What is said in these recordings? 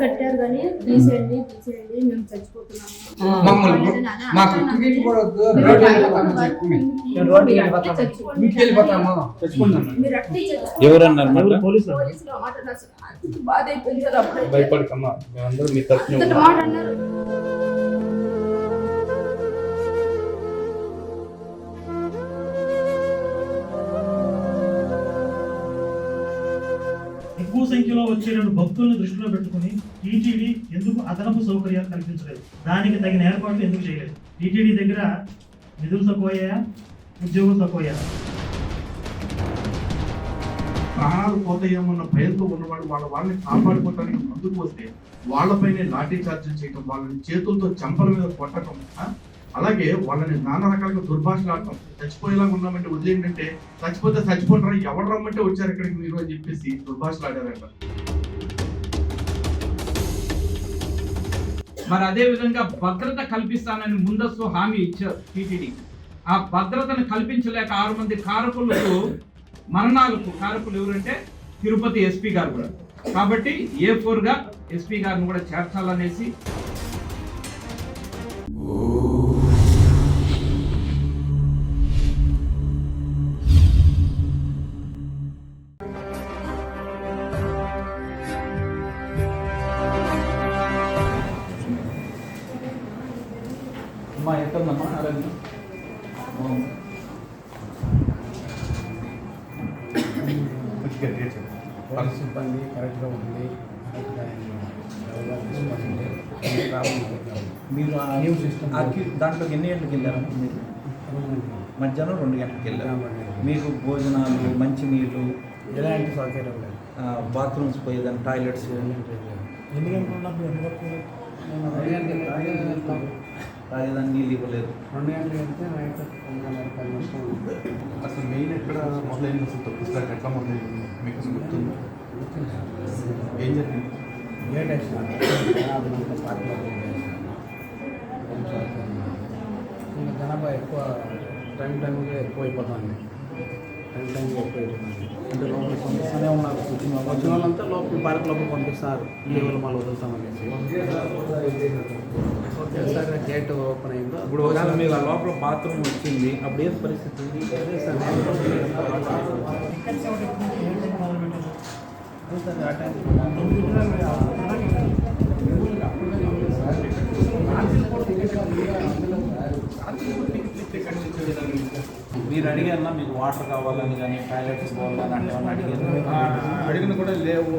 కట్టారు కానీ తీసేయండి తీసేయండి మేము చచ్చిపోతున్నాము. ఎవరన్నారు పోలీసులు బాధ అయిపోయింది సార్ అప్పుడైతే. భయపడకమ్మా. మేమందరం మీ తరఫున. మాట అన్నారు. సంఖ్యలో వచ్చేటువంటి భక్తులను దృష్టిలో పెట్టుకుని టీటీడీ ఎందుకు అదనపు సౌకర్యాలు కల్పించలేదు? దానికి తగిన ఏర్పాట్లు ఎందుకు చేయలేదు? టీటీడీ దగ్గర నిధులు తక్కువయ్యా ఉద్యోగులు తక్కువయ్యా ప్రాణాలు పోతాయేమన్న భయంతో ఉన్నవాడు వాళ్ళ వాళ్ళని కాపాడుకోవడానికి ముందుకు వస్తే వాళ్ళపైనే లాఠీ చార్జీలు చేయటం వాళ్ళని చేతులతో చెంపల మీద కొట్టడం అలాగే వాళ్ళని నానా రకాలుగా దుర్భాషలాడటం చచ్చిపోయేలాగా ఉన్నామంటే వదిలేంటంటే చచ్చిపోతే చచ్చిపోతారా ఎవరు రమ్మంటే వచ్చారు ఇక్కడికి మీరు అని చెప్పేసి దుర్భాషలాడారంట. మరి అదే విధంగా భద్రత కల్పిస్తానని ముందస్తు హామీ ఇచ్చారు టీటీడీ. ఆ భద్రతను కల్పించలేక ఆరు మంది కారకులకు మరణాలకు కారకులు ఎవరంటే తిరుపతి ఎస్పీ గారు కూడా. కాబట్టి ఏ ఫోర్గా ఎస్పీ గారిని కూడా చేర్చాలనేసి పోలీస్ సిబ్బంది కరెక్ట్గా ఉంది మీరు దాంట్లోకి ఎన్ని గంటలకు వెళ్ళారు? మీరు మధ్యాహ్నం రెండు గంటలకు వెళ్ళారు. మీకు భోజనాలు మంచి నీళ్ళు ఎలాంటి సౌకర్యం లేదు. బాత్రూమ్స్ పోయేదాన్ని టాయిలెట్స్. ఎన్ని గంటలు ఉన్నప్పుడు ఎన్ని వరకు తాగేదాన్ని నీళ్ళు ఇవ్వలేదు. రెండు గంటలు వెళ్తే నైట్ అసలు మెయిన్ ఎక్కడ మొదలైంది అసలు తప్పిస్తారు ఎట్లా మొదలైంది? మీకు అసలు గుర్తుంది? ఏం జరిగింది? గేట్. ఇంకా జనాభా ఎక్కువ టైం టైంగా ఎక్కువ అయిపోతుంది. టైం టైంగా ఎక్కువ అయిపోతుంది. అంటే లోపల పంపిస్తూనే ఉన్నారు వచ్చిన వాళ్ళు- వచ్చిన వాళ్ళంతా లోపల పార్క్ లోపల పంపిస్తారు. లీవులు మళ్ళీ వదులుతామనేసి గేట్ ఓపెన్ అయిందో? ఇప్పుడు ఒకవేళ మీరు ఆ లోపల బాత్రూమ్ వచ్చింది. అప్పుడు ఏం పరిస్థితి? మీరు అడిగారన్నా మీకు వాటర్ కావాలని కానీ టాయిలెట్స్ కావాలని అంటే ఏమన్నా అడిగారు. అడిగిన కూడా లేవు.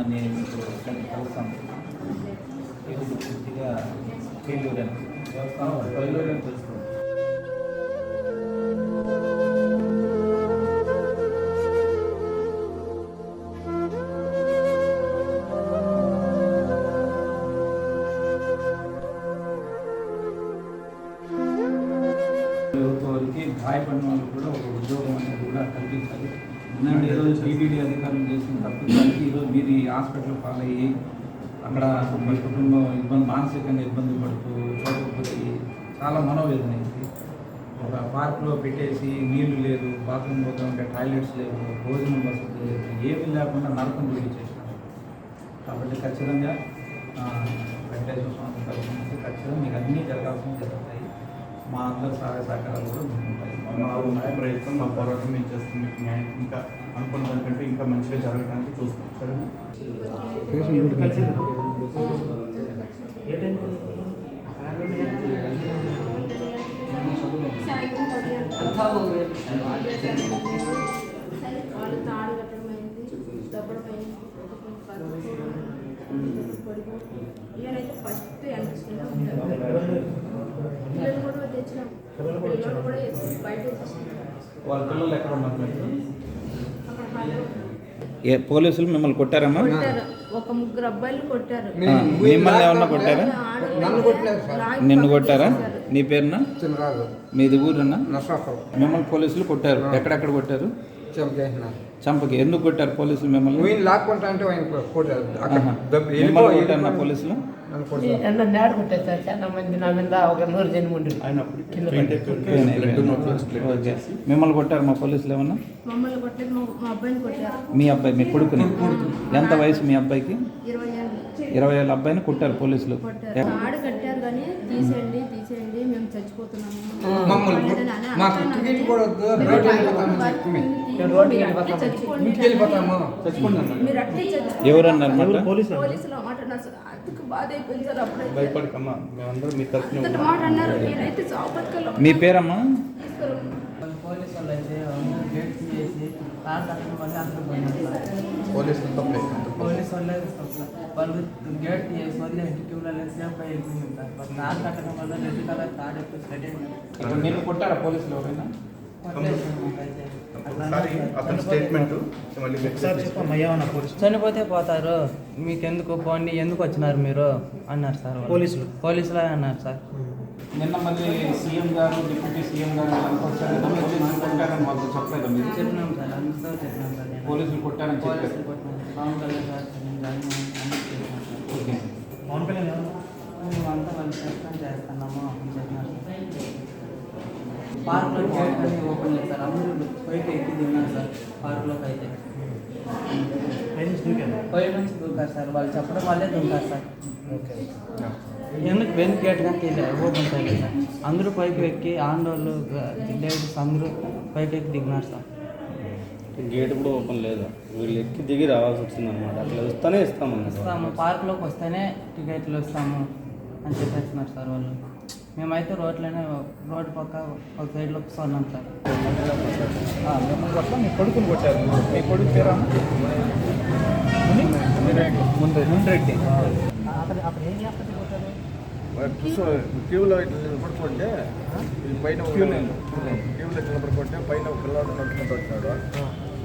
వైఫల్యం అని మీకు కలుస్తాను ఇది పూర్తిగా ఫెయిల్యూర్ అని ఫెయిల్యూర్ అని తెలుస్తుంది వారికి గాయపడిన వాళ్ళకి కూడా ఒక ఉద్యోగం అనేది కూడా కల్పించాలి ఎందుకంటే ఈరోజు టీటీడీ అధికారులు చేసిన తప్పిదానికి ఈరోజు మీరు ఈ హాస్పిటల్ పాలయ్యి అక్కడ మీ కుటుంబం ఇబ్బంది మానసికంగా ఇబ్బంది పడుతూ చూడకపోతే చాలా మనోవేదన అయింది. ఒక పార్క్లో పెట్టేసి నీళ్ళు లేదు బాత్రూమ్ పోతా ఉంటే టాయిలెట్స్ లేవు భోజనం వసతి లేదు ఏమీ లేకుండా నరకం గురి చేసినారు కాబట్టి ఖచ్చితంగా వెంకటేశ్వర స్వామి తరఫు నుంచి ఖచ్చితంగా మీకు అన్నీ జరగాల్సినవి జరుగుతాయి. మా అందరి సహాయ సహకారాలు కూడా ఉంటాయి. మా న్యాయ ప్రయత్నం మా పోరాటం మేము చేస్తాం మీకు న్యాయం ఇంకా అనుకున్న దానికంటే ఇంకా మంచిగా జరగడానికి చూస్తాం. సరేనా? వాళ్ళు తాడు కట్టడమైంది పడిపోయి ఫస్ట్ అనిపిస్తుంది కూడా తెచ్చినాం పిల్లలు కూడా బయట వేసేసినాం వాళ్ళ పిల్లలు ఎక్కడ ఉన్నారు మీకు అక్కడ పైన ఏ పోలీసులు మిమ్మల్ని కొట్టారమ్మా? కొట్టారు. ఒక ముగ్గురు అబ్బాయిలు కొట్టారు. మిమ్మల్ని ఏమన్నా కొట్టారా? నన్ను కొట్టలేదు సార్. లాగి నిన్ను కొట్టారా. నీ పేరున? మీది ఊరన్నా మిమ్మల్ని పోలీసులు కొట్టారు. ఎక్కడెక్కడ కొట్టారు? చంపకి ఎందుకు కొట్టారు పోలీసులు మిమ్మల్ని? లాక్కుంటా అంటే ఆయన కొట్టారు. అక్కడ మిమ్మల్ని వెళ్ళిపో- పోలీసులు? నన్ను కొట్టారు. నన్ను నేడ కొట్టేస్తారు చాలా మంది నా మీద ఒక నూరు ఉండి. ఓకే. మిమ్మల్ని కొట్టారు మా పోలీసులు ఏమన్నా? మమ్మల్ని కొట్టలేదు మా మా అబ్బాయిని కొట్టారు. మీ అబ్బాయి మీ కొడుకుని? ఎంత వయసు మీ అబ్బాయికి? ఇరవై ఏళ్ళు. ఇరవై ఏళ్ళ అబ్బాయిని కొట్టారు పోలీసులు. కొట్టారు. ఆడ కట్టారు కానీ తీసేయండి తీసేయండి టికెట్ కానీ కూడా వద్దు, మీరు వెళ్ళిపోతాము. ఎవరన్నారు భయపడకమ్మా. మేమందరం మీ తరఫున మీ పేరమ్మా. పోలీసు వాళ్ళు అయితే గేట్. పోలీసులు పోలీసు వాళ్ళే. వాళ్ళు గేట్ వదిలే క్యూలలో సేఫ్ అయిపోయింది సార్ వాళ్ళు తాట కట్టడం వల్ల రెడ్ కలర్ తాడు ఎక్కువ స్ప్రెడ్ అయింది. ఇప్పుడు నిన్ను కొట్టారా పోలీసులు ఎవరైనా? చనిపోతే పోతారు. మీకెందుకు పోండి? ఎందుకు వచ్చినారు మీరు? అన్నారు సార్. పోలీసులు. పోలీసులే అన్నారు సార్. నిన్న మళ్ళీ సీఎం గారు డిప్యూటీ సీఎం గారు కొట్టారని చెప్పలేదా మీరు? చెప్పినాం సార్. అందరితో చెప్పినాం సార్ నేను. పోలీసులు కొట్టారని చెప్పారు పోలీసులు కొట్టినాం పవన్ కళ్యాణ్ సార్ నేను కానీ అందరూ చెప్పినాం సార్ ఓకే పవన్ కళ్యాణ్ ఏమన్నా? మేమంతా వాళ్ళు ప్రయత్నం చేస్తున్నాము. అని చెప్పినారు పార్క్లో గేట్ అన్ని ఓపెన్ లేదు సార్ అందరూ పైకి ఎక్కి దిగినారు సార్ పార్క్లోకి అయితే. పై నుంచి దూకారు సార్. వాళ్ళు చెప్పడం వల్లే దూకారు సార్. ఎందుకు వెనక్ గేట్ కానీ ఓపెన్ చేయలేదు సార్? అందరూ పైకి ఎక్కి ఆండోళ్ళు లేడీస్ అందరూ పైకి ఎక్కి దిగినారు సార్. గేట్ కూడా ఓపెన్ లేదు. వీళ్ళు ఎక్కి దిగి రావాల్సి వచ్చింది అనమాట అట్లా వస్తానే ఇస్తామన్నారు ఇస్తాము పార్క్లోకి వస్తేనే టికెట్లు ఇస్తాము అని చెప్పేస్తున్నారు సార్ వాళ్ళు. మేమైతే రోడ్లోనే రోడ్డు పక్క ఒక సైడ్లో కూర్చున్నాం సార్. మీ కొడుకుని కొట్టారు. మీ కొడుకు పేరా ముందు. క్యూలో ఇట్లా నిలబడుకుంటే పైన. క్యూలో. ఇట్లా నిలబడుకుంటే పైన ఒక పిల్లవాడు నడుచుకుంటూ వచ్చినాడు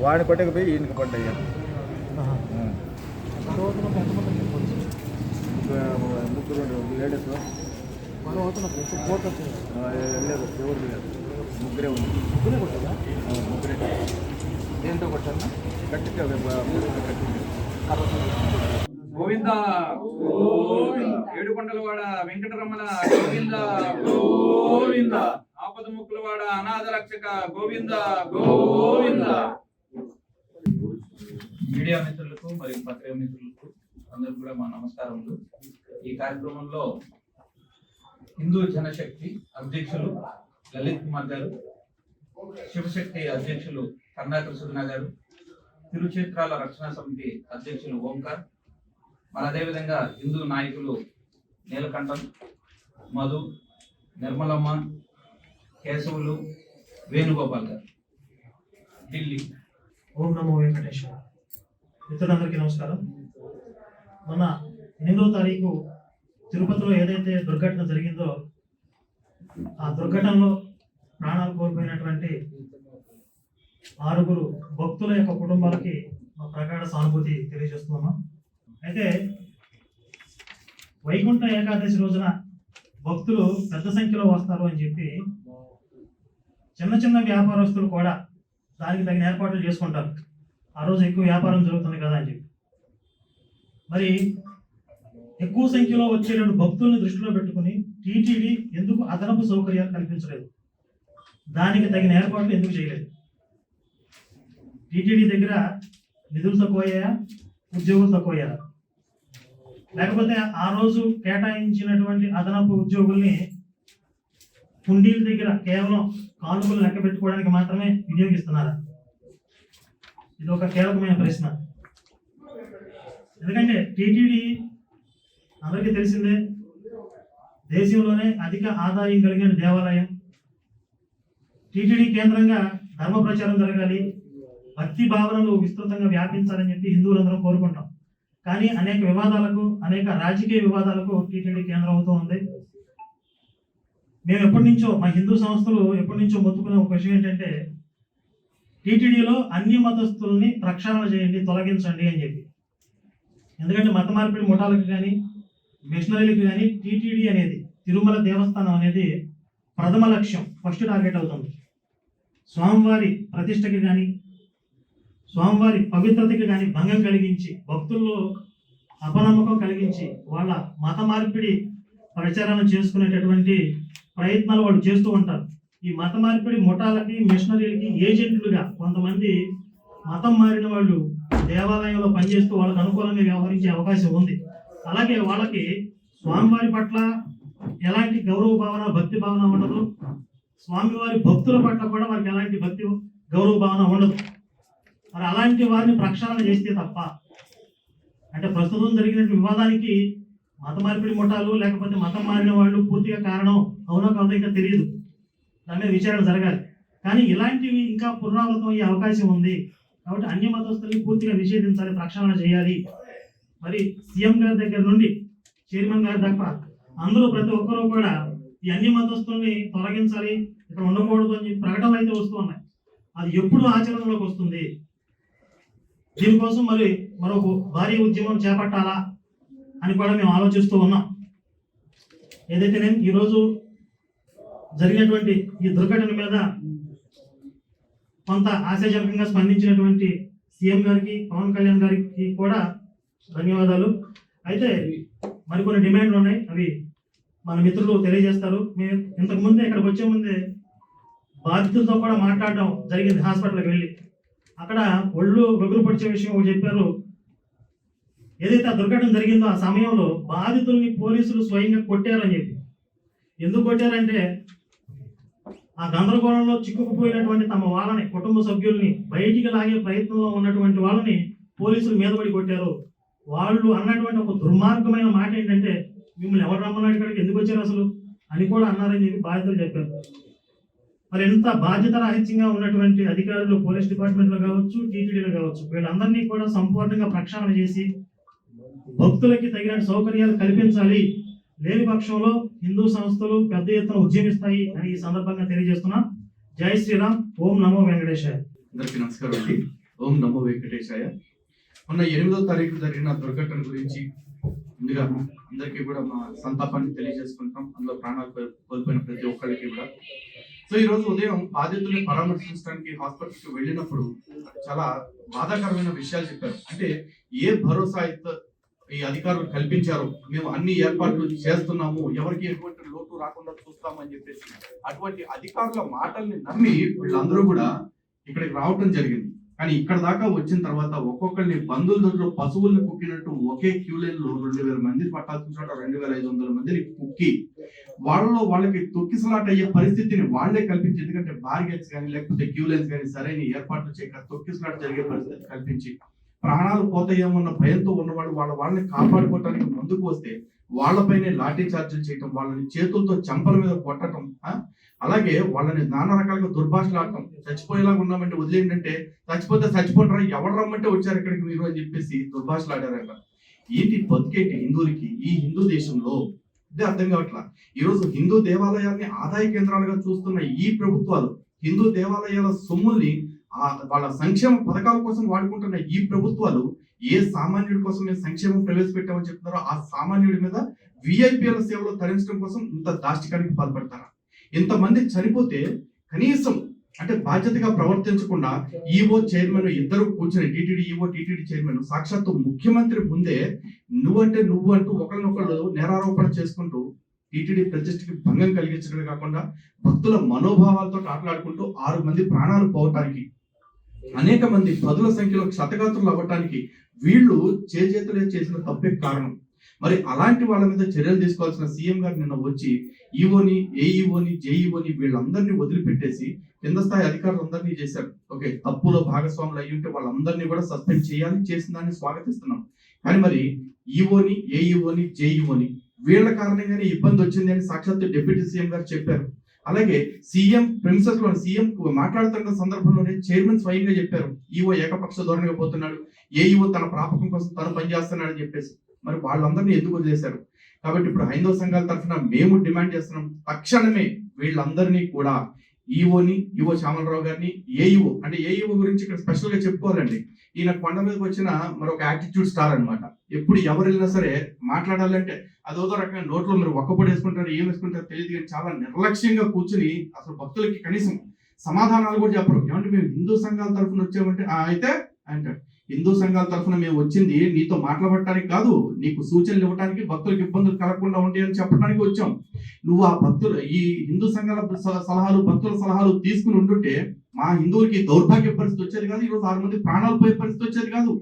వాడిని కొట్టక పోయి ఈయనకి పడ్డాయి. ముగ్గురు లేడీస్ లేదు ఎవరు లేదు ముగ్గురే ఉంది ముగ్గురే ఆ, ముగ్గురే దేంతో కొట్టాను కట్టితే కట్టింది గోవింద. ఏడుకొండలవాడ వెంకటరమణ గోవింద గోవింద. ఆపద ముక్కులవాడ అనాథ రక్షక గోవింద గోవింద. మీడియా మిత్రులకు మరియు పత్రిక మిత్రులకు అందరికి కూడా మా నమస్కారములు. ఈ కార్యక్రమంలో హిందూ జనశక్తి అధ్యక్షులు లలిత్ కుమార్ గారు శివశక్తి అధ్యక్షులు కర్ణాకర్ సుధన గారు తిరుచేత్రాల రక్షణ సమితి అధ్యక్షులు ఓంకార్ మరి అదేవిధంగా హిందూ నాయకులు నీలకంఠం మధు నిర్మలమ్మ కేశవులు వేణుగోపాల్ గారు. ఢిల్లీ. ఓం నమో వెంకటేశ్వర. మిత్రులందరికీ నమస్కారం. మొన్న ఎనిమిదో తారీఖు తిరుపతిలో ఏదైతే దుర్ఘటన జరిగిందో ఆ దుర్ఘటనలో ప్రాణాలు కోల్పోయినటువంటి ఆరుగురు భక్తుల యొక్క కుటుంబాలకి మా ప్రగాఢ సానుభూతి తెలియజేస్తున్నాం అయితే వైకుంఠ ఏకాదశి రోజున భక్తులు పెద్ద సంఖ్యలో వస్తారు అని చెప్పి చిన్న చిన్న వ్యాపారస్తులు కూడా దానికి తగిన ఏర్పాట్లు చేసుకుంటారు. ఆ రోజు ఎక్కువ వ్యాపారం జరుగుతుంది కదా అని చెప్పి. మరి ఎక్కువ సంఖ్యలో వచ్చేటువంటి భక్తుల్ని దృష్టిలో పెట్టుకుని టీటీడీ ఎందుకు అదనపు సౌకర్యాలు కల్పించలేదు? దానికి తగిన ఏర్పాట్లు ఎందుకు చేయలేదు? టీటీడీ దగ్గర నిధులు తక్కువయ్యాయా? ఉద్యోగులు తక్కువయ్యారా? లేకపోతే ఆ రోజు కేటాయించినటువంటి అదనపు ఉద్యోగుల్ని హుండీల దగ్గర కేవలం కానుకలు లెక్క పెట్టుకోవడానికి మాత్రమే వినియోగిస్తున్నారా? ఇది ఒక కీలకమైన ప్రశ్న. ఎందుకంటే టీటీడీ అందరికీ తెలిసిందే దేశంలోనే అధిక ఆదాయం కలిగిన దేవాలయం. టీటీడీ కేంద్రంగా ధర్మ ప్రచారం జరగాలి భక్తి భావనలు విస్తృతంగా వ్యాపించాలని చెప్పి హిందువులందరం కోరుకుంటాం కానీ అనేక వివాదాలకు అనేక రాజకీయ వివాదాలకు టీటీడీ కేంద్రం అవుతూ ఉంది. మేము ఎప్పటి నుంచో మా హిందూ సంస్థలు ఎప్పటి నుంచో మొత్తుకునే ఒక విషయం ఏంటంటే టీటీడీలో అన్ని మతస్థుల్ని ప్రక్షాళన చేయండి తొలగించండి అని చెప్పి. ఎందుకంటే మత మార్పిడి ముఠాలకు కానీ మిషనరీలకు కానీ టీటీడీ అనేది తిరుమల దేవస్థానం అనేది ప్రథమ లక్ష్యం ఫస్ట్ టార్గెట్ అవుతుంది. స్వామివారి ప్రతిష్టకి కానీ స్వామివారి పవిత్రతకి కానీ భంగం కలిగించి భక్తుల్లో అపనమ్మకం కలిగించి వాళ్ళ మత మార్పిడి ప్రచారం చేసుకునేటటువంటి ప్రయత్నాలు వాళ్ళు చేస్తూ ఉంటారు. ఈ మత మార్పిడి ముఠాలకి మిషనరీలకి ఏజెంట్లుగా కొంతమంది మతం మారిన వాళ్ళు దేవాలయంలో పనిచేస్తూ వాళ్ళకి అనుకూలంగా వ్యవహరించే అవకాశం ఉంది. అలాగే వాళ్ళకి స్వామివారి పట్ల ఎలాంటి గౌరవ భావన భక్తి భావన ఉండదు. స్వామివారి భక్తుల పట్ల కూడా వారికి ఎలాంటి భక్తి గౌరవ భావన ఉండదు. మరి అలాంటి వారిని ప్రక్షాళన చేస్తే తప్ప అంటే ప్రస్తుతం జరిగిన వివాదానికి మత మార్పిడి ముఠాలు లేకపోతే మతం మారిన వాళ్ళు పూర్తిగా కారణం అవునో కాదో ఇంకా తెలియదు. దాని మీద విచారణ జరగాలి. కానీ ఇలాంటివి ఇంకా పునరావృతం అయ్యే అవకాశం ఉంది. కాబట్టి అన్య మతస్థుల్ని పూర్తిగా నిషేధించాలి ప్రక్షాళన చేయాలి. మరి సీఎం గారి దగ్గర నుండి చైర్మన్ గారి దాకా అందరూ ప్రతి ఒక్కరూ కూడా ఈ అన్య మతస్థుల్ని తొలగించాలి ఇక్కడ ఉండకూడదు అని ప్రకటనలు అయితే వస్తూ ఉన్నాయి. అది ఎప్పుడు ఆచరణలోకి వస్తుంది? దీనికోసం మరి మరొక భారీ ఉద్యమం చేపట్టాలా అని కూడా మేము ఆలోచిస్తూ ఉన్నాం. ఏదైతే నేను ఈరోజు జరిగినటువంటి ఈ దుర్ఘటన మీద కొంత ఆశాజనకంగా స్పందించినటువంటి సీఎం గారికి పవన్ కళ్యాణ్ గారికి కూడా ధన్యవాదాలు. అయితే మరికొన్ని డిమాండ్లు ఉన్నాయి. అవి మన మిత్రులు తెలియజేస్తారు. మేము ఇంతకుముందే ఇక్కడికి వచ్చే ముందే బాధితులతో కూడా మాట్లాడడం జరిగింది హాస్పిటల్కి వెళ్ళి. అక్కడ ఒళ్ళు వెగురు పొడిచే విషయం ఒకటి చెప్పారు. ఏదైతే ఆ దుర్ఘటన జరిగిందో ఆ సమయంలో బాధితుల్ని పోలీసులు స్వయంగా కొట్టారని చెప్పి. ఎందుకు కొట్టారంటే ఆ గందరగోళంలో చిక్కుకుపోయినటువంటి తమ వాళ్ళని కుటుంబ సభ్యుల్ని బయటికి లాగే ప్రయత్నంలో ఉన్నటువంటి వాళ్ళని పోలీసులు మీద పడి కొట్టారు. వాళ్ళు అన్నటువంటి ఒక దుర్మార్గమైన మాట ఏంటంటే మిమ్మల్ని ఎవరు రమ్మన్నాడు ఇక్కడికి? ఎందుకు వచ్చారు అసలు? అని కూడా అన్నారని చెప్పి బాధితులు చెప్పారు. మరి ఎంత బాధ్యత రాహిత్యంగా ఉన్నటువంటి అధికారులు పోలీస్ డిపార్ట్మెంట్లో కావచ్చు టీటీడీలో కావచ్చు వీళ్ళందరినీ కూడా సంపూర్ణంగా ప్రక్షాళన చేసి భక్తులకి తగిన సౌకర్యాలు కల్పించాలి. లేని పక్షంలో హిందూ సంస్థలు పెద్ద ఎత్తున ఉద్యమిస్తాయి అని ఈ సందర్భంగా తెలియజేస్తున్నా. జై శ్రీరామ్ ఓం నమో వెంకటేశాయ. అందరికీ నమస్కారం అండి. ఓం నమో వెంకటేశాయ. మొన్న ఎనిమిదో తారీఖు జరిగిన దుర్ఘటన గురించి ముందుగా అందరికీ కూడా మా సంతాపాన్ని తెలియజేసుకుంటాం. అందులో ప్రాణాలు కోల్పోయిన ప్రతి ఒక్కరికి కూడా. సో ఈ రోజు ఉదయం బాధితుల్ని పరామర్శించడానికి హాస్పిటల్కి వెళ్ళినప్పుడు చాలా బాధాకరమైన విషయాలు చెప్పారు. అంటే ఏ భరోసా అయితే ఈ అధికారులు కల్పించారు. మేము అన్ని ఏర్పాట్లు చేస్తున్నాము. ఎవరికి ఎటువంటి లోటు రాకుండా చూస్తామని చెప్పేసి అటువంటి అధికారుల మాటల్ని నమ్మి వీళ్ళందరూ కూడా ఇక్కడికి రావటం జరిగింది. కానీ ఇక్కడ దాకా వచ్చిన తర్వాత ఒక్కొక్కరిని బంధువుల దగ్గర పశువుల్ని కుక్కినట్టు ఒకే క్యూ లైన్లో రెండు వేల మంది పట్టాల్సిన చోట రెండు వేల ఐదు వందల మందిని కుక్కి వాళ్ళలో వాళ్ళకి తొక్కిసలాట అయ్యే పరిస్థితిని వాళ్ళే కల్పించి ఎందుకంటే బార్గెట్స్ కానీ లేకపోతే క్యూ లైన్స్ కానీ సరైన ఏర్పాట్లు చేయక తొక్కిసలాట జరిగే పరిస్థితి కల్పించి ప్రాణాలు పోతాయేమన్న భయంతో ఉన్నవాళ్ళు వాళ్ళ వాళ్ళని కాపాడుకోవటానికి ముందుకు వస్తే వాళ్ళపైనే లాఠీ చార్జీలు చేయటం వాళ్ళని చేతులతో చెంపల మీద కొట్టడం అలాగే వాళ్ళని నానా రకాలుగా దుర్భాషలాడటం చచ్చిపోయేలాగా ఉన్నామంటే వదిలేంటంటే చచ్చిపోతే చచ్చిపోతారా ఎవరు రమ్మంటే వచ్చారు ఇక్కడికి మీరు అని చెప్పేసి దుర్భాషలాడారంట. ఏంటి బతికేటి హిందువులకి? ఈ హిందూ దేశంలో ఇదే అర్థం కావట్లా? ఈరోజు హిందూ దేవాలయాల్ని ఆదాయ కేంద్రాలుగా చూస్తున్న ఈ ప్రభుత్వాలు హిందూ దేవాలయాల సొమ్ముల్ని వాళ్ళ సంక్షేమ పథకాల కోసం వాడుకుంటున్న ఈ ప్రభుత్వాలు ఏ సామాన్యుడి కోసం మేము సంక్షేమం ప్రవేశపెట్టామని చెప్తున్నారో ఆ సామాన్యుడి మీద విఐపిఎల్ సేవలు తరించడం కోసం ఇంత దాష్టికానికి పాల్పడతారా? ఇంతమంది చనిపోతే కనీసం అంటే బాధ్యతగా ప్రవర్తించకుండా ఈఓ చైర్మన్ ఇద్దరు కూర్చొని టీటీడీ ఈఓ టీటీడీ చైర్మన్ సాక్షాత్తు ముఖ్యమంత్రి ముందే నువ్వంటే నువ్వు అంటూ ఒకరినొకళ్ళు నేరారోపణ చేసుకుంటూ టీటీడీ ప్రతిష్టకి భంగం కలిగించడమే కాకుండా భక్తుల మనోభావాలతో ఆటలాడుకుంటూ ఆరు మంది ప్రాణాలు పోవటానికి అనేక మంది పదుల సంఖ్యలో క్షతగాత్రులు అవ్వటానికి వీళ్ళు చేజేతులే చేసిన తప్పే కారణం. మరి అలాంటి వాళ్ళ మీద చర్యలు తీసుకోవాల్సిన సీఎం గారు నిన్న వచ్చి ఈఓని ఏఈఓని జేఈఓని వీళ్ళందరినీ వదిలిపెట్టేసి కింద స్థాయి అధికారులందరినీ చేశారు. ఓకే తప్పులో భాగస్వాములు అయ్యి ఉంటే వాళ్ళందరినీ కూడా సస్పెండ్ చేయాలి చేసిన దాన్ని స్వాగతిస్తున్నాం. కానీ మరి ఈఓని ఏఈఓని జేఈఓని వీళ్ళ కారణంగానే ఇబ్బంది వచ్చింది అని సాక్షాత్ డిప్యూటీ సీఎం గారు చెప్పారు. అలాగే సీఎం ప్రిన్సెస్లో సీఎం మాట్లాడుతున్న సందర్భంలోనే చైర్మన్ స్వయంగా చెప్పారు ఈఓ ఏకపక్ష ధోరణిగా పోతున్నాడు ఏఈఓ తన ప్రాపకం కోసం తను పనిచేస్తున్నాడని చెప్పేసి. మరి వాళ్ళందరినీ ఎందుకు వదిలేశారు? కాబట్టి ఇప్పుడు హైందవ సంఘాల తరఫున మేము డిమాండ్ చేస్తున్నాం తక్షణమే వీళ్ళందరినీ కూడా ఈఓని ఈఓ శ్యామలరావు గారిని ఏఈఓ అంటే ఏఈఓ గురించి ఇక్కడ స్పెషల్గా చెప్పుకోవాలండి. ఈయన కొండ మీదకి వచ్చిన మరొక యాటిట్యూడ్ స్టార్ అనమాట ఎప్పుడు ఎవరు వెళ్ళినా సరే మాట్లాడాలంటే అదోదో రకంగా నోట్లో మీరు ఒక్కపొడి వేసుకుంటారు ఏం వేసుకుంటారో తెలియదు కానీ చాలా నిర్లక్ష్యంగా కూర్చుని అసలు భక్తులకి కనీసం సమాధానాలు కూడా చెప్పరు. ఏమంటే మేము హిందూ సంఘాల తరఫున వచ్చామంటే అయితే అంటాడు. హిందూ సంఘాల తరఫున మేము వచ్చింది నీతో మాట్లాడటానికి కాదు నీకు సూచనలు ఇవ్వడానికి భక్తులకు ఇబ్బందులు కలగకుండా ఉండి అని చెప్పడానికి వచ్చాం. నువ్వు ఆ భక్తులు ఈ హిందూ సంఘాల స- సలహాలు భక్తుల సలహాలు తీసుకుని ఉండుంటే మా హిందువులకి దౌర్భాగ్య పరిస్థితి వచ్చేది కాదు ఈరోజు ఆరు మంది ప్రాణాలు పోయే పరిస్థితి వచ్చేది కాదు.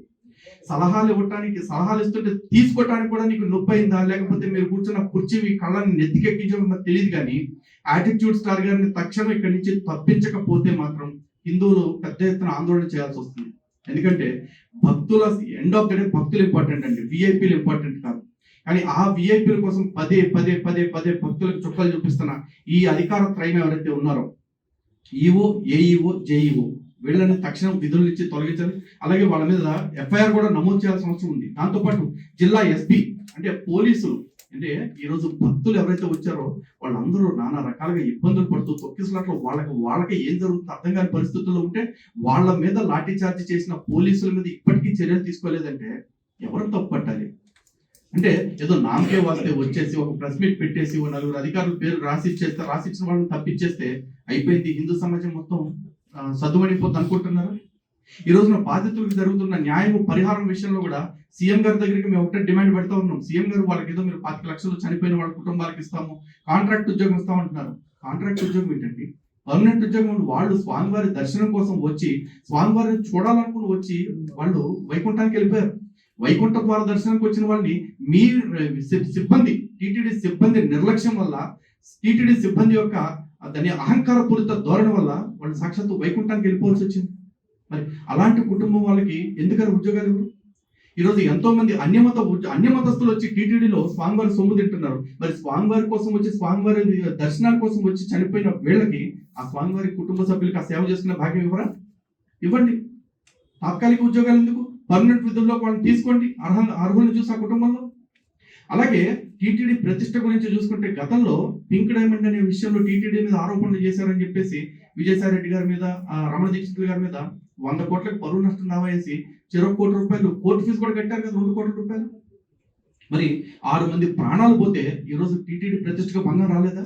సలహాలు ఇవ్వటానికి సలహాలు ఇస్తుంటే తీసుకోవటానికి కూడా నీకు నొప్పైందా లేకపోతే మీరు కూర్చున్న కుర్చీ మీ కళ్ళని నెత్తికెక్కించడం నాకు తెలియదు కానీ యాటిట్యూడ్ స్టార్ గారిని తక్షణం ఇక్కడి నుంచి తప్పించకపోతే మాత్రం హిందువులు పెద్ద ఎత్తున ఆందోళన చేయాల్సి వస్తుంది. ఎందుకంటే భక్తుల ఎండ్ ఆఫ్ ద డే భక్తులు ఇంపార్టెంట్ అండి. విఐపీలు ఇంపార్టెంట్ కాదు. కానీ ఆ విఐపీల కోసం పదే పదే పదే పదే భక్తులకు చుక్కలు చూపిస్తున్న ఈ అధికార త్రయం ఎవరైతే ఉన్నారో ఈఓ ఏఈఓ జేఈఓ వీళ్ళని తక్షణం విధులు ఇచ్చి తొలగించాలి. అలాగే వాళ్ళ మీద ఎఫ్ఐఆర్ కూడా నమోదు చేయాల్సిన అవసరం ఉంది. దాంతోపాటు జిల్లా ఎస్పీ అంటే పోలీసులు అంటే ఈరోజు భక్తులు ఎవరైతే వచ్చారో వాళ్ళందరూ నానా రకాలుగా ఇబ్బందులు పడుతూ తొక్కిసలాట్లో వాళ్ళకి వాళ్ళకి ఏం జరుగుతుందో అర్థం కాని పరిస్థితుల్లో ఉంటే వాళ్ళ మీద లాఠీ చార్జ్ చేసిన పోలీసుల మీద ఇప్పటికీ చర్యలు తీసుకోలేదంటే ఎవరు తప్పుపట్టాలి అంటే ఏదో నామకే వాస్తే వచ్చేసి ఒక ప్రెస్ మీట్ పెట్టేసి ఓ నలుగురు అధికారుల పేరు రాసి ఇచ్చేస్తే రాసి ఇచ్చిన వాళ్ళని తప్పించేస్తే అయిపోయింది హిందూ సమాజం మొత్తం ఆ, అనుకుంటున్నారా? ఈ రోజున బాధితులకు జరుగుతున్న న్యాయం పరిహారం విషయంలో కూడా సీఎం గారి దగ్గరికి మేము ఒకటే డిమాండ్ పెడతా ఉన్నాం. సీఎం గారు వాళ్ళకి ఏదో మీరు పాతిక లక్షలు చనిపోయిన వాళ్ళ కుటుంబాలకు ఇస్తాము. కాంట్రాక్ట్ ఉద్యోగం ఇస్తామంటున్నారు కాంట్రాక్ట్ ఉద్యోగం ఏంటండి? పర్మనెంట్ ఉద్యోగం వాళ్ళు స్వామివారి దర్శనం కోసం వచ్చి స్వామివారిని చూడాలనుకుని వచ్చి వాళ్ళు వైకుంఠానికి వెళ్ళిపోయారు. వైకుంఠ ద్వార దర్శనానికి వచ్చిన వాళ్ళని మీ సిబ్బంది టీటీడీ సిబ్బంది నిర్లక్ష్యం వల్ల టీటీడీ సిబ్బంది యొక్క దాని అహంకారపూరిత ధోరణి వల్ల వాళ్ళు సాక్షాత్తు వైకుంఠానికి వెళ్ళిపోవాల్సి వచ్చింది. మరి అలాంటి కుటుంబం వాళ్ళకి ఎందుకని ఉద్యోగాలు ఇవ్వరు? ఈరోజు ఎంతో మంది అన్యమత అన్యమతస్తులు వచ్చి టీటీడీలో స్వామివారి సొమ్ము తింటున్నారు. మరి స్వామివారి కోసం వచ్చి స్వామివారి దర్శనాల కోసం వచ్చి చనిపోయిన వీళ్ళకి ఆ స్వామివారి కుటుంబ సభ్యులకి ఆ సేవ చేసుకునే భాగ్యం ఇవ్వరా? ఇవ్వండి. తాత్కాలిక ఉద్యోగాలు ఎందుకు? పర్మనెంట్ విధుల్లో వాళ్ళని తీసుకోండి. అర్హ అర్హులను చూసి ఆ కుటుంబంలో. అలాగే టీటీడీ ప్రతిష్ట గురించి చూసుకుంటే గతంలో పింక్ డైమండ్ అనే విషయంలో టీటీడీ మీద ఆరోపణలు చేశారని చెప్పేసి విజయసాయి రెడ్డి గారి మీద ఆ, రమణ దీక్షితుల గారి మీద వంద కోట్లకు పరువు నష్టం దావా వేసి చెరొక కోటి రూపాయలు కోర్టు ఫీజు కూడా కట్టారు కదా రెండు కోట్ల రూపాయలు. మరి ఆరు మంది ప్రాణాలు పోతే ఈరోజు టీటీడీ ప్రతిష్టగా భంగం రాలేదా?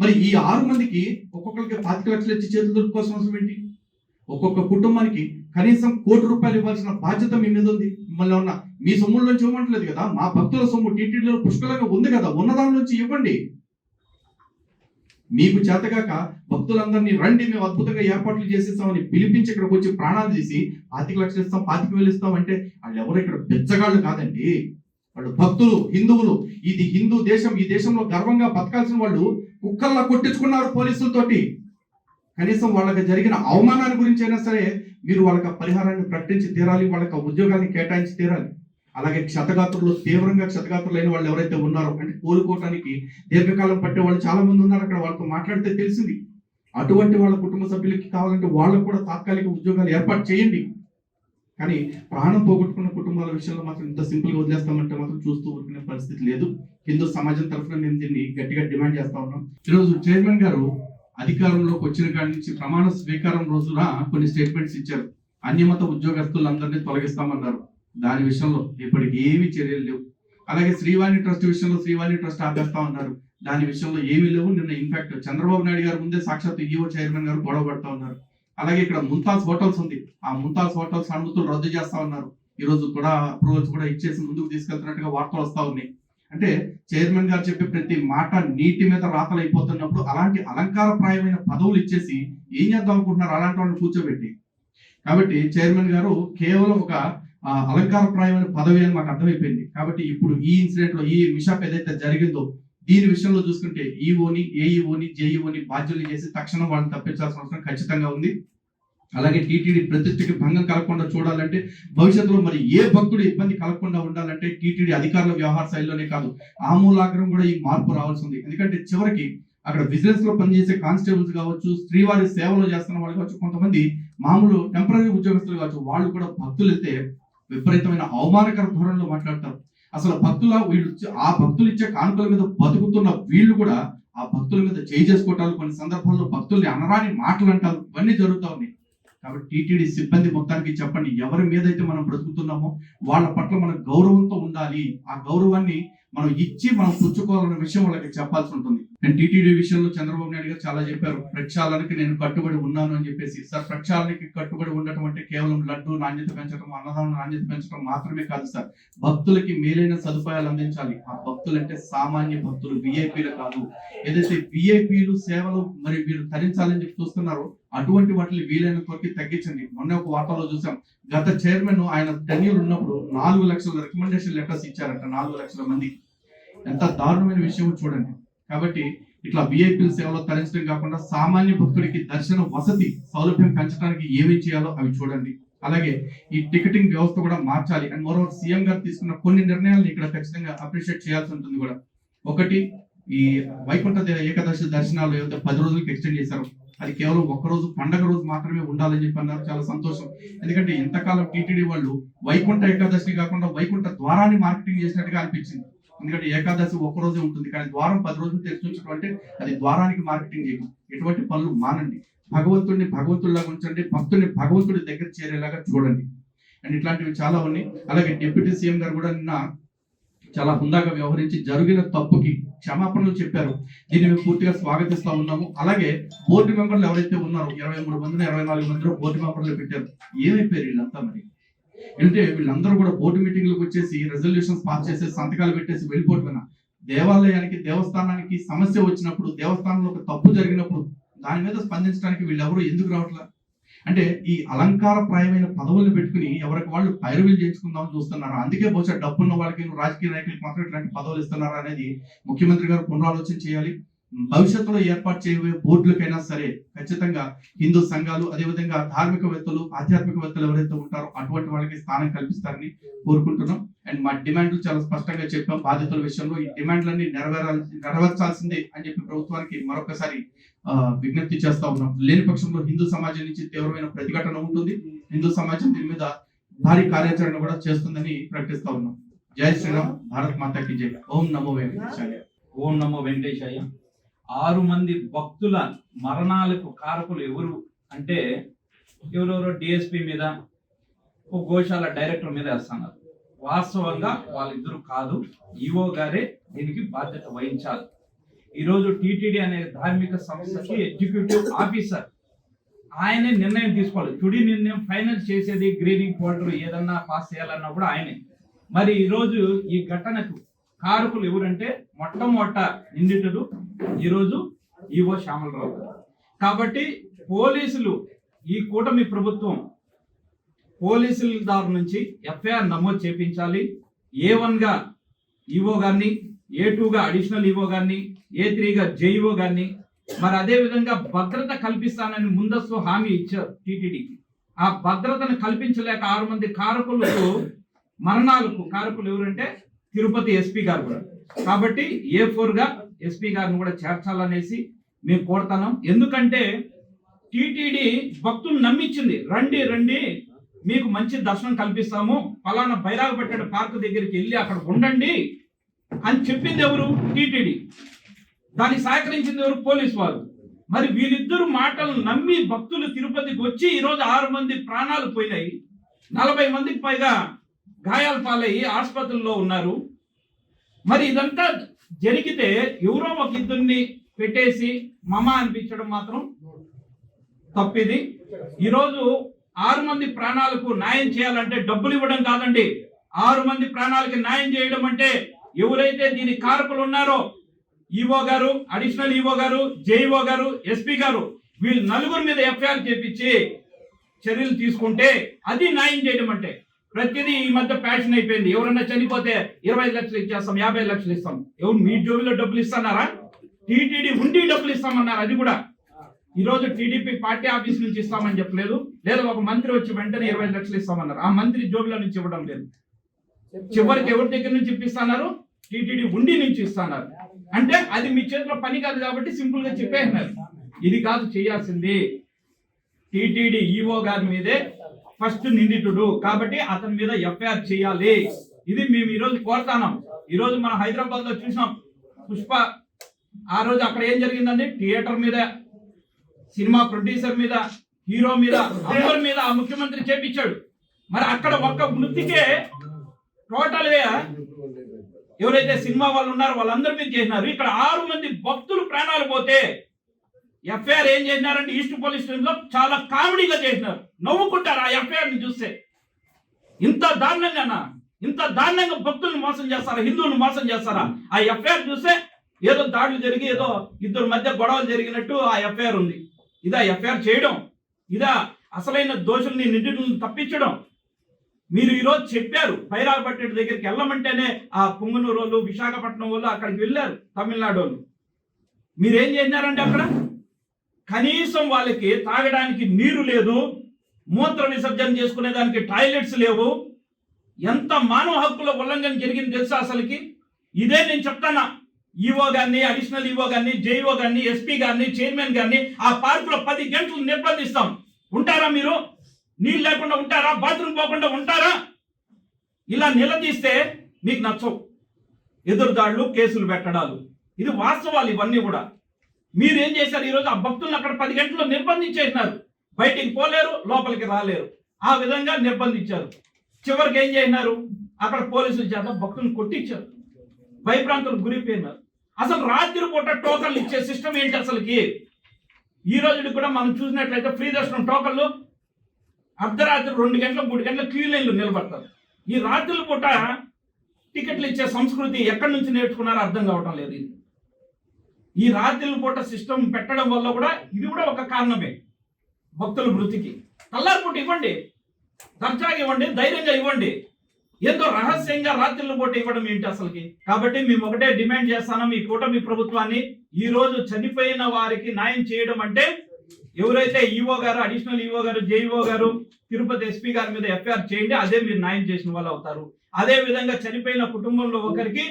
మరి ఈ ఆరు మందికి ఒక్కొక్కరికి పాతిక లక్షలు ఇచ్చి చేతులు దొరుకుకోవాల్సిన అవసరం ఏంటి? ఒక్కొక్క కుటుంబానికి కనీసం కోటి రూపాయలు ఇవ్వాల్సిన బాధ్యత మీ మీద ఉంది. మిమ్మల్ని ఉన్న మీ సొమ్ముల నుంచి ఇవ్వమంటలేదు కదా? మా భక్తుల సొమ్ము టీటీడీలో పుష్కలంగా ఉంది కదా ఉన్నదాని నుంచి ఇవ్వండి. మీకు చేతగాక భక్తులందరినీ రండి మేము అద్భుతంగా ఏర్పాట్లు చేసేస్తామని పిలిపించి ఇక్కడికి వచ్చి ప్రాణాలు తీసి పాతిక లక్షలు ఇస్తాం పాతిక వేలు ఇస్తాం అంటే వాళ్ళు ఎవరు ఇక్కడ బెచ్చగాళ్ళు కాదండి. వాళ్ళు భక్తులు హిందువులు. ఇది హిందూ దేశం ఈ దేశంలో గర్వంగా బతకాల్సిన వాళ్ళు కుక్కల్లా కొట్టించుకున్నారు పోలీసులతోటి. కనీసం వాళ్ళకి జరిగిన అవమానాన్ని గురించి అయినా సరే మీరు వాళ్ళకి పరిహారాన్ని ప్రకటించి తీరాలి వాళ్ళకి ఉద్యోగాన్ని కేటాయించి తీరాలి. అలాగే క్షతగాత్రులు తీవ్రంగా క్షతగాత్రులైన వాళ్ళు ఎవరైతే ఉన్నారో అంటే కోలుకోవటానికి దీర్ఘకాలం పట్టే వాళ్ళు చాలా మంది ఉన్నారు అక్కడ. వాళ్ళతో మాట్లాడితే తెలిసింది. అటువంటి వాళ్ళ కుటుంబ సభ్యులకి కావాలంటే వాళ్ళకు కూడా తాత్కాలిక ఉద్యోగాలు ఏర్పాటు చేయండి. కానీ ప్రాణం పోగొట్టుకున్న కుటుంబాల విషయంలో మాత్రం ఇంత సింపుల్గా వదిలేస్తామంటే మాత్రం చూస్తూ ఊరుకునే పరిస్థితి లేదు. హిందూ సమాజం తరఫున మేము దీన్ని గట్టిగా డిమాండ్ చేస్తా ఉన్నాం ఈరోజు చైర్మన్ గారు అధికారంలోకి వచ్చిన కాడి నుంచి ప్రమాణ స్వీకారం రోజున కొన్ని స్టేట్మెంట్స్ ఇచ్చారు. అన్యమత ఉద్యోగస్తులందరినీ తొలగిస్తామన్నారు. దాని విషయంలో ఇప్పటికి ఏమీ చర్యలు లేవు. అలాగే శ్రీవాణి ట్రస్ట్ విషయంలో శ్రీవాణి ట్రస్ట్ ఆపేస్తా ఉన్నారు. దాని విషయంలో ఏమీ లేవు. నిన్న ఇన్ఫాక్ట్ చంద్రబాబు నాయుడు గారు ముందే సాక్షాత్ ఈఓ చైర్మన్ గారు గొడవ పడతా ఉన్నారు. అలాగే ఇక్కడ ముంతాజ్ హోటల్స్ ఉంది. ఆ ముంతాజ్ హోటల్స్ అనుమతులు రద్దు చేస్తా ఉన్నారు. ఈ రోజు కూడా అప్రూవల్స్ కూడా ఇచ్చేసి ముందుకు తీసుకెళ్తున్నట్టుగా వార్తలు వస్తా ఉన్నాయి. అంటే చైర్మన్ గారు చెప్పే ప్రతి మాట నీటి మీద రాతలు అయిపోతున్నప్పుడు అలాంటి అలంకారప్రాయమైన పదవులు ఇచ్చేసి ఏం చేద్దాం అనుకుంటున్నారు? అలాంటి వాళ్ళని కూర్చోబెట్టి. కాబట్టి చైర్మన్ గారు కేవలం ఒక అలంకారప్రాయమైన పదవి అని మాకు అర్థమైపోయింది. కాబట్టి ఇప్పుడు ఈ ఇన్సిడెంట్లో ఈ మిషాప్ ఏదైతే జరిగిందో దీని విషయంలో చూసుకుంటే ఈఓని ఏఈఓని జేఈఓని బాధ్యులు చేసి తక్షణం వాళ్ళని తప్పించాల్సిన అవసరం ఖచ్చితంగా ఉంది. అలాగే టీటీడీ ప్రతిష్టకి భంగం కలగకుండా చూడాలంటే భవిష్యత్తులో మరి ఏ భక్తుడు ఇబ్బంది కలగకుండా ఉండాలంటే టీటీడీ అధికారుల వ్యవహార శైలిలోనే కాదు ఆమూలాగ్రం కూడా ఈ మార్పు రావాల్సి ఉంది. ఎందుకంటే చివరికి అక్కడ బిజినెస్లో పనిచేసే కానిస్టేబుల్స్ కావచ్చు శ్రీవారి సేవలు చేస్తున్న వాళ్ళు కావచ్చు కొంతమంది మామూలు టెంపరీ ఉద్యోగస్తులు కావచ్చు వాళ్ళు కూడా భక్తులు అయితే విపరీతమైన అవమానకర ధోరణిలో మాట్లాడతారు. అసలు భక్తుల వీళ్ళు ఆ భక్తులు ఇచ్చే కానుకల మీద బతుకుతున్న వీళ్ళు కూడా ఆ భక్తుల మీద చేయి చేసుకోవటాలు కొన్ని సందర్భాల్లో భక్తుల్ని అనరాని మాటలు అంటారు. ఇవన్నీ జరుగుతూ ఉన్నాయి. కాబట్టి టీటీడీ సిబ్బంది మొత్తానికి చెప్పండి ఎవరి మీద అయితే మనం బ్రతుకుతున్నామో వాళ్ళ పట్ల మన గౌరవంతో ఉండాలి. ఆ గౌరవాన్ని మనం ఇచ్చి మనం పుచ్చుకోవాలన్న విషయం వాళ్ళకి చెప్పాల్సి ఉంటుంది. అండ్ టీటీడీ విషయంలో చంద్రబాబు నాయుడు గారు చాలా చెప్పారు ప్రక్షాళనకి నేను కట్టుబడి ఉన్నాను అని చెప్పేసి. సార్ ప్రక్షాళనకి కట్టుబడి ఉండటం అంటే కేవలం లడ్డు నాణ్యత పెంచడం అన్నదానం నాణ్యత పెంచడం మాత్రమే కాదు సార్. భక్తులకి మేలైన సదుపాయాలు అందించాలి. ఆ భక్తులు అంటే సామాన్య భక్తులు విఐపీలు కాదు. ఏదైతే విఐపీలు సేవలు మరి వీరు తరించాలని చెప్పి చూస్తున్నారో అటువంటి వాటిని వీలైన కొరికి తగ్గించండి. మొన్న ఒక వార్తలో చూసాం గత చైర్మన్ ఆయన టెన్యూర్ ఉన్నప్పుడు నాలుగు లక్షల రికమెండేషన్ లెటర్స్ ఇచ్చారంట నాలుగు లక్షల మంది ఎంత దారుణమైన విషయం చూడండి. కాబట్టి ఇట్లా విఐపీల సేవలో తరించడం కాకుండా సామాన్య భక్తుడికి దర్శన వసతి సౌలభ్యం పెంచడానికి ఏమేం చేయాలో అవి చూడండి. అలాగే ఈ టికెటింగ్ వ్యవస్థ కూడా మార్చాలి. అండ్ మరో సీఎం గారు తీసుకున్న కొన్ని నిర్ణయాలను ఇక్కడ ఖచ్చితంగా అప్రిషియేట్ చేయాల్సి ఉంటుంది కూడా. ఒకటి ఈ వైకుంఠ ఏకాదశి దర్శనాలు ఏదైతే పది రోజులకి ఎక్స్టెండ్ చేశారు అది కేవలం ఒక్క రోజు పండగ రోజు మాత్రమే ఉండాలని చెప్పి అన్నారు. చాలా సంతోషం. ఎందుకంటే ఇంతకాలం టీటీడీ వాళ్ళు వైకుంఠ ఏకాదశి కాకుండా వైకుంఠ ద్వారాన్ని మార్కెటింగ్ చేసినట్టుగా అనిపించింది. ఎందుకంటే ఏకాదశి ఒక్క రోజే ఉంటుంది. కానీ ద్వారం పది రోజులు తెరిచి ఉంచినటువంటి అంటే అది ద్వారానికి మార్కెటింగ్ చేయడం ఎటువంటి పనులు మానండి. భగవంతుడిని భగవంతుడిలాగా ఉంచండి. భక్తుడిని భగవంతుడి దగ్గర చేరేలాగా చూడండి. అండ్ ఇట్లాంటివి చాలా ఉన్నాయి. అలాగే డిప్యూటీ సీఎం గారు కూడా నిన్న చాలా హుందాగా వ్యవహరించి జరిగిన తప్పుకి క్షమాపణలు చెప్పారు. దీన్ని మేము పూర్తిగా స్వాగతిస్తా ఉన్నాము. అలాగే బోర్డు మెంబర్లు ఎవరైతే ఉన్నారో ఇరవై మూడు మందిని ఇరవై నాలుగు మందిలో బోర్డు మెంబర్లు పెట్టారు. ఏమైపోయారు వీళ్ళంతా మరి? అంటే వీళ్ళందరూ కూడా బోర్డు మీటింగ్లకు వచ్చేసి రెజల్యూషన్స్ పాస్ చేసేసి సంతకాలు పెట్టేసి వెళ్ళిపోవటమేనా దేవాలయానికి దేవస్థానానికి సమస్య వచ్చినప్పుడు దేవస్థానంలో ఒక తప్పు జరిగినప్పుడు దాని మీద స్పందించడానికి వీళ్ళెవరూ ఎందుకు రావట్లా? అంటే ఈ అలంకారప్రాయమైన పదవులను పెట్టుకుని ఎవరికి వాళ్ళు పైరువీలు చేయించుకుందామని చూస్తున్నారు? అందుకే బహుశా డబ్బున్న వాళ్ళకి రాజకీయ నాయకులకు మాత్రం ఇట్లాంటి పదవులు ఇస్తున్నారు అనేది ముఖ్యమంత్రి గారు పునరాలోచన చేయాలి. భవిష్యత్తులో ఏర్పాటు చేయబోయే బోర్డులకైనా సరే ఖచ్చితంగా హిందూ సంఘాలు అదేవిధంగా ధార్మికవేత్తలు ఆధ్యాత్మికవేత్తలు ఎవరైతే ఉంటారో అటువంటి వాళ్ళకి స్థానం కల్పిస్తారని కోరుకుంటున్నాం. అండ్ మా డిమాండ్లు చాలా స్పష్టంగా చెప్పాం. బాధితుల విషయంలో ఈ డిమాండ్లన్నీ నెరవేరాలి నెరవేర్చాల్సిందే అని చెప్పి ప్రభుత్వానికి మరొకసారి విజ్ఞప్తి చేస్తా ఉన్నాం. లేని పక్షంలో హిందూ సమాజం నుంచి తీవ్రమైన ప్రతిఘటన ఉంటుంది. హిందూ సమాజం దీని మీద భారీ కార్యాచరణ కూడా చేస్తుందని ప్రకటిస్తా ఉన్నాం. జై శ్రీరామ్ భారత్ మాతాకి జై. ఓం నమో వెంకటేశాయ. ఓం నమో వెంకటేశాయ. ఆరు మంది భక్తుల మరణాలకు కారకులు ఎవరు అంటే ఎవరెవరో డిఎస్పి మీద ఓ గోశాల డైరెక్టర్ మీద వేస్తున్నారు. వాస్తవంగా వాళ్ళిద్దరు కాదు ఈవో గారే దీనికి బాధ్యత వహించాలి ఈరోజు టీటీడీ అనే ధార్మిక సంస్థకి ఎగ్జిక్యూటివ్ ఆఫీసర్ ఆయనే నిర్ణయం తీసుకోవాలి. తుడి నిర్ణయం ఫైనల్ చేసేది గ్రీనింగ్ పౌడర్ ఏదన్నా పాస్ చేయాలన్నా కూడా ఆయనే. మరి ఈరోజు ఈ ఘటనకు కారకులు ఎవరంటే మొట్టమొదట నిందితుడు ఈరోజు ఈవో శ్యామలరావు కాబట్టి పోలీసులు ఈ కూటమి ప్రభుత్వం పోలీసుల దారి నుంచి ఎఫ్ఐఆర్ నమోదు చేపించాలి. ఏ వన్గా ఈవో గారిని ఏ టూగా అడిషనల్ ఈవో గారిని ఏ త్రీగా జేఈఓ గారిని మరి అదే విధంగా భద్రత కల్పిస్తానని ముందస్తు హామీ ఇచ్చారు టీటీడీకి ఆ భద్రతను కల్పించలేక ఆరు మంది కారకులకు మరణాలకు కారకులు ఎవరంటే తిరుపతి ఎస్పీ గారు కూడా. కాబట్టి ఏ ఫోర్గా ఎస్పీ గారిని కూడా చేర్చాలనేసి మేము కోరుతున్నాం. ఎందుకంటే టీటీడీ భక్తులు నమ్మించింది. రండి రండి మీకు మంచి దర్శనం కల్పిస్తాము. పలానా బైరాగపట్టెడ పార్క్ దగ్గరికి వెళ్ళి అక్కడ ఉండండి అని చెప్పింది ఎవరు? టీటీడీ. దానికి సహకరించింది ఎవరు? పోలీస్ వారు. మరి వీళ్ళిద్దరు మాటలు నమ్మి భక్తులు తిరుపతికి వచ్చి ఈరోజు ఆరు మంది ప్రాణాలు పోయినాయి. నలభై మందికి పైగా గాయాలు పాలయ్యి ఆసుపత్రుల్లో ఉన్నారు. మరి ఇదంతా జరిగితే ఎవరో ఒక ఇద్దరిని పెట్టేసి మమ అనిపించడం మాత్రం తప్పిది. ఈరోజు ఆరు మంది ప్రాణాలకు న్యాయం చేయాలంటే డబ్బులు ఇవ్వడం కాదండి. ఆరు మంది ప్రాణాలకి న్యాయం చేయడం అంటే ఎవరైతే దీని కారకులు ఉన్నారో ఈవో గారు అడిషనల్ ఈవో గారు జేఈఓ గారు ఎస్పీ గారు వీళ్ళు నలుగురు మీద ఎఫ్ఐఆర్ చేపించి చర్యలు తీసుకుంటే అది న్యాయం చేయడం అంటే ప్రతిదీ ఈ మధ్య ప్యాషన్ అయిపోయింది. ఎవరన్నా చనిపోతే ఇరవై లక్షలు ఇచ్చేస్తాం యాభై లక్షలు ఇస్తాం. ఎవరు మీ జోబిలో డబ్బులు ఇస్తున్నారా? టీటీడీ ఉండి డబ్బులు ఇస్తామన్నారు అది కూడా. ఈ రోజు టీడీపీ పార్టీ ఆఫీస్ నుంచి ఇస్తామని చెప్పలేదు. లేదా ఒక మంత్రి వచ్చి వెంటనే ఇరవై లక్షలు ఇస్తామన్నారు. ఆ మంత్రి జోబిలో నుంచి ఇవ్వడం లేదు. చివరికి ఎవరి దగ్గర నుంచి ఇప్పిస్తున్నారు? టీటీడీ ఉండి నుంచి ఇస్తున్నారు. అంటే అది మీ చేతిలో పని కాదు కాబట్టి సింపుల్గా చెప్పేసినారు ఇది కాదు చేయాల్సింది. టీటీడీ ఈఓ గారి మీదే ఫస్ట్ నిందితుడు. కాబట్టి అతని మీద ఎఫ్ఐఆర్ చేయాలి. ఇది మేము ఈరోజు రోజు ఈరోజు ఈ రోజు మనం హైదరాబాద్లో చూసినాం. పుష్ప ఆ రోజు అక్కడ ఏం జరిగిందండి? థియేటర్ మీద సినిమా ప్రొడ్యూసర్ మీద హీరో మీద అందరి మీద ఆ ముఖ్యమంత్రి చేపించాడు. మరి అక్కడ ఒక్క మృతికే టోటల్గా ఎవరైతే సినిమా వాళ్ళు ఉన్నారో వాళ్ళందరూ మీరు చేసినారు. ఇక్కడ ఆరు మంది భక్తులు ప్రాణాలు పోతే ఎఫ్ఐఆర్ ఏం చేసినారంటే ఈస్ట్ పోలీస్ స్టేషన్లో చాలా కామెడీగా చేసినారు. నవ్వుకుంటారు ఆ ఎఫ్ఐఆర్ని చూస్తే. ఇంత దారుణంగానా ఇంత దారుణంగా భక్తులను మోసం చేస్తారా హిందువులను మోసం చేస్తారా? ఆ ఎఫ్ఐఆర్ చూస్తే ఏదో దాడులు జరిగి ఏదో ఇద్దరు మధ్య గొడవలు జరిగినట్టు ఆ ఎఫ్ఐఆర్ ఉంది. ఇదా ఎఫ్ఐఆర్ చేయడం. ఇదా అసలైన దోషుల్ని నిందితులను తప్పించడం. మీరు ఈరోజు చెప్పారు భైరాగపట్నం దగ్గరికి వెళ్ళమంటేనే ఆ పుంగనూరు వాళ్ళు విశాఖపట్నం వాళ్ళు అక్కడికి వెళ్ళారు తమిళనాడు వాళ్ళు. మీరేం చేసినారంటే అక్కడ? కనీసం వాళ్ళకి తాగడానికి నీరు లేదు మూత్ర విసర్జన చేసుకునేదానికి టాయిలెట్స్ లేవు. ఎంత మానవ హక్కుల ఉల్లంఘన జరిగింది తెలుసా అసలుకి? ఇదే నేను చెప్తానా. ఈఓ గారిని అడిషనల్ ఈఓ గారిని జేఈఓ గారిని ఎస్పీ గారిని చైర్మన్ గారిని ఆ పార్కులో పది గంటలు నిర్బంధిస్తాం. ఉంటారా మీరు? నీళ్ళు లేకుండా ఉంటారా? బాత్రూమ్ పోకుండా ఉంటారా? ఇలా నిలదీస్తే మీకు నచ్చవు. ఎదురుదాళ్ళు కేసులు పెట్టడాలు. ఇది వాస్తవాలు ఇవన్నీ కూడా. మీరు ఏం చేశారు? ఈరోజు ఆ భక్తులను అక్కడ పది గంటలు నిర్బంధించేసినారు. బయటికి పోలేరు లోపలికి రాలేరు. ఆ విధంగా నిర్బంధించారు. చివరికి ఏం చేసినారు? అక్కడ పోలీసుల చేత భక్తులను కొట్టించారు. భయభ్రాంతులకు గురిపోయినారు అసలు రాత్రి పూట టోకన్లు ఇచ్చే సిస్టమ్ ఏంటి అసలుకి? ఈ రోజు కూడా మనం చూసినట్లయితే ఫ్రీ దర్శనం టోకన్లు అర్ధరాత్రి రెండు గంటల మూడు గంటల క్యూ లైన్లు నిలబడతారు. ఈ రాత్రుల పూట టికెట్లు ఇచ్చే సంస్కృతి ఎక్కడి నుంచి నేర్చుకున్నారో అర్థం కావటం లేదు. ఇది ఈ రాత్రుల పూట సిస్టమ్ పెట్టడం వల్ల కూడా ఇది కూడా ఒక కారణమే భక్తుల వృత్తికి. తెల్లారి పూట ఇవ్వండి దర్జాగా ఇవ్వండి ధైర్యంగా ఇవ్వండి. ఏదో రహస్యంగా రాత్రుల పూట ఇవ్వడం ఏంటి అసలుకి? కాబట్టి మేము ఒకటే డిమాండ్ చేస్తాను మీ కూటమి ప్రభుత్వాన్ని ఈ రోజు చనిపోయిన వారికి న్యాయం చేయడం అంటే ఎవరైతే ఈఓ గారు అడిషనల్ ఈఓ గారు జేఈఓ గారు తిరుపతి ఎస్పీ గారి మీద ఎఫ్ఐఆర్ చేయండి అదే మీరు న్యాయం చేసిన వాళ్ళు అవుతారు. అదే విధంగా చనిపోయిన కుటుంబంలో ఒకరికి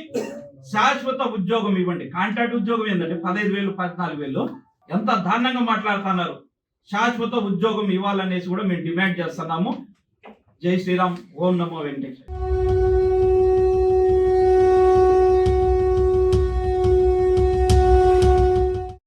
శాశ్వత ఉద్యోగం ఇవ్వండి. కాంట్రాక్ట్ ఉద్యోగం ఏంటంటే పదహైదు వేలు పద్నాలుగు వేలు. ఎంత దారుణంగా మాట్లాడుతున్నారు. శాశ్వత ఉద్యోగం ఇవ్వాలనేసి కూడా మేము డిమాండ్ చేస్తున్నాము. జై శ్రీరామ్. ఓం నమో వెంకటేశ్వర